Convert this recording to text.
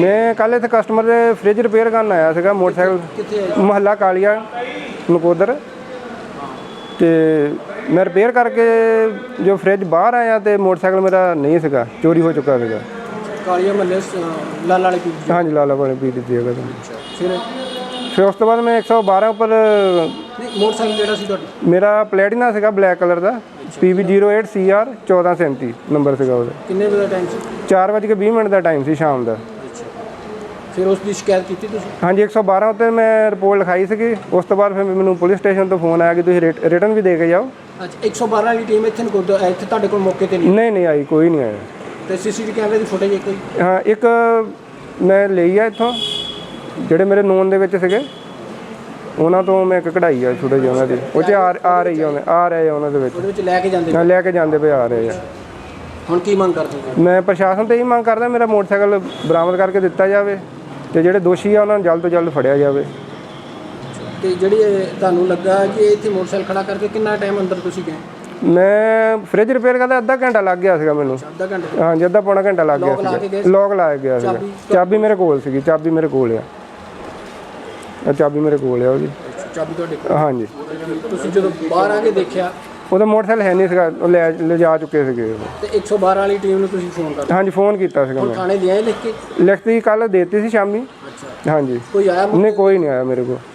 ਮੈਂ ਕੱਲ ਇੱਥੇ ਕਸਟਮਰ ਦੇ ਫ੍ਰਿਜ ਰਿਪੇਅਰ ਕਰਨ ਆਇਆ ਸੀਗਾ ਮੋਟਰਸਾਈਕਲ ਮਹੱਲਾ ਕਾਲੀਆ ਨਕੋਦਰ। ਤੇ ਮੈਂ ਰਿਪੇਅਰ ਕਰਕੇ ਜੋ ਫ੍ਰਿਜ ਬਾਹਰ ਆਇਆ ਤੇ ਮੋਟਰਸਾਈਕਲ ਮੇਰਾ ਨਹੀਂ ਸੀਗਾ ਚੋਰੀ ਹੋ ਚੁੱਕਾ ਸੀਗਾ। ਕਾਲੀਆ ਮੱਲੇ ਲਾਲ ਵਾਲੇ ਪੀ ਹਾਂਜੀ ਲਾਲਾ ਵਾਲੇ ਪੀ ਦਿੱਤੀ ਹੈਗਾ। ਫਿਰ? ਫਿਰ ਉਸ ਤੋਂ ਬਾਅਦ ਮੈਂ 112 ਉੱਪਰ ਮੋਟਰਸਾਈਕਲ ਜਿਹੜਾ ਸੀ ਤੁਹਾਡਾ? ਮੇਰਾ ਪਲੈਟੀਨਾ ਸੀਗਾ ਬਲੈਕ ਕਲਰ ਦਾ। PV08CR 1437 ਨੰਬਰ ਸੀਗਾ ਉਹਦਾ। ਕਿੰਨੇ ਵਜੇ ਦਾ ਟਾਈਮ ਸੀ? 4:20 ਮਿੰਟ ਦਾ ਟਾਈਮ ਸੀ ਸ਼ਾਮ ਦਾ। ਫਿਰ ਉਸ ਦੀ ਸ਼ਿਕਾਇਤ ਕੀਤੀ ਤੁਸੀਂ? ਹਾਂਜੀ 112 ਉੱਤੇ ਮੈਂ ਰਿਪੋਰਟ ਲਿਖਾਈ ਸੀਗੀ। ਉਸ ਤੋਂ ਬਾਅਦ ਫਿਰ ਮੈਨੂੰ ਪੁਲਿਸ ਸਟੇਸ਼ਨ ਤੋਂ ਫੋਨ ਆਇਆ ਕਿ ਤੁਸੀਂ ਰਿਟਰਨ ਵੀ ਦੇ ਕੇ ਜਾਓ। ਅੱਛਾ 112 ਵਾਲੀ ਟੀਮ ਇੱਥੇ ਨਕੋਦ ਇੱਥੇ ਤੁਹਾਡੇ ਕੋਲ ਮੌਕੇ ਤੇ ਨਹੀਂ ਨਹੀਂ ਨਹੀਂ ਆਈ ਕੋਈ ਨਹੀਂ ਆਇਆ। ਤੇ ਸੀਸੀਟੀਵੀ ਕੈਮਰੇ ਦੀ ਫੁਟੇਜ ਇੱਕ ਹੋਈ ਹਾਂ ਇੱਕ ਮੈਂ ਲਈ ਆ ਇੱਥੋਂ। ਜਿਹੜੇ ਮੇਰੇ ਨੋਨ ਦੇ ਵਿੱਚ ਸੀਗੇ ਉਹਨਾਂ ਤੋਂ ਮੈਂ ਇੱਕ ਕਢਾਈ ਆ ਛੋਟੇ ਜਿਹੇ ਉਹਨਾਂ ਦੀ। ਉਹ ਚ ਆ ਆ ਰਹੀ ਆ ਉਹਨੇ ਆ ਰਹੇ ਆ ਉਹਨਾਂ ਦੇ ਵਿੱਚ। ਉਹਦੇ ਵਿੱਚ ਲੈ ਕੇ ਜਾਂਦੇ ਲੈ ਕੇ ਜਾਂਦੇ ਪਏ ਆ ਰਹੇ ਆ। ਹੁਣ ਕੀ ਮੰਗ ਕਰਦੇ ਹੋ? ਮੈਂ ਪ੍ਰਸ਼ਾਸਨ ਤੇ ਇਹ ਮੰਗ ਕਰਦਾ ਮੇਰਾ ਮੋਟਰਸਾਈਕਲ ਬਰਾਮਦ ਕਰਕੇ ਦਿੱਤਾ ਜਾਵੇ। ਤੇ ਜਿਹੜੇ ਦੋਸ਼ੀ ਆ ਉਹਨਾਂ ਨੂੰ ਜਲਦ ਤੋਂ ਜਲਦ ਫੜਿਆ ਜਾਵੇ। ਤੇ ਜਿਹੜੀ ਇਹ ਤੁਹਾਨੂੰ ਲੱਗਾ ਕਿ ਇਹ ਇੱਥੇ ਮੋਟਰਸਾਈਕਲ ਖੜਾ ਕਰਕੇ ਕਿੰਨਾ ਟਾਈਮ ਅੰਦਰ ਤੁਸੀਂ ਗਏ? ਮੈਂ ਫ੍ਰਿਜ ਰਿਪੇਅਰ ਕਰਦਾ ਅੱਧਾ ਘੰਟਾ ਲੱਗ ਗਿਆ ਸੀਗਾ ਮੈਨੂੰ। ਅੱਧਾ ਘੰਟਾ? ਹਾਂਜੀ ਅੱਧਾ ਪੌਣਾ ਘੰਟਾ ਲੱਗ ਗਿਆ Lock ਲਾ ਕੇ ਗਏ ਲੋਕ ਗਿਆ ਸੀਗਾ। ਚਾਬੀ? ਚਾਬੀ ਮੇਰੇ ਕੋਲ ਸੀਗੀ ਚਾਬੀ ਮੇਰੇ ਕੋਲ ਆ। ਚਾਬੀ ਮੇਰੇ ਕੋਲ ਆ ਉਹਦੀ। ਚਾਬੀ ਤੁਹਾਡੇ ਕੋਲ? ਹਾਂਜੀ। ਤੁਸੀਂ ਜਦੋਂ ਬਾਹਰ ਆ ਕੇ ਦੇਖਿਆ ਉਹਦਾ ਮੋਟਰਸਾਈਕਲ ਹੈ ਨਹੀਂ ਸੀਗਾ ਉਹ ਲੈ ਲਿਜਾ ਚੁੱਕੇ ਸੀਗੇ। ਉਹ। ਤੇ 112 ਵਾਲੀ ਟੀਮ ਨੂੰ ਤੁਸੀਂ ਫੋਨ ਕਰ ਹਾਂਜੀ ਫੋਨ ਕੀਤਾ ਸੀਗਾ ਮੈਂ। ਥਾਣੇ ਲਿਆਏ ਲਿਖ ਕੇ? ਲਿਖਤੀ ਕੱਲ ਦੇਤੀ ਸੀ ਸ਼ਾਮੀ। ਅੱਛਾ। ਹਾਂਜੀ। ਕੋਈ ਆਇਆ ਨਹੀਂ ਕੋਈ ਨਹੀਂ ਆਇਆ ਮੇਰੇ ਕੋਲ।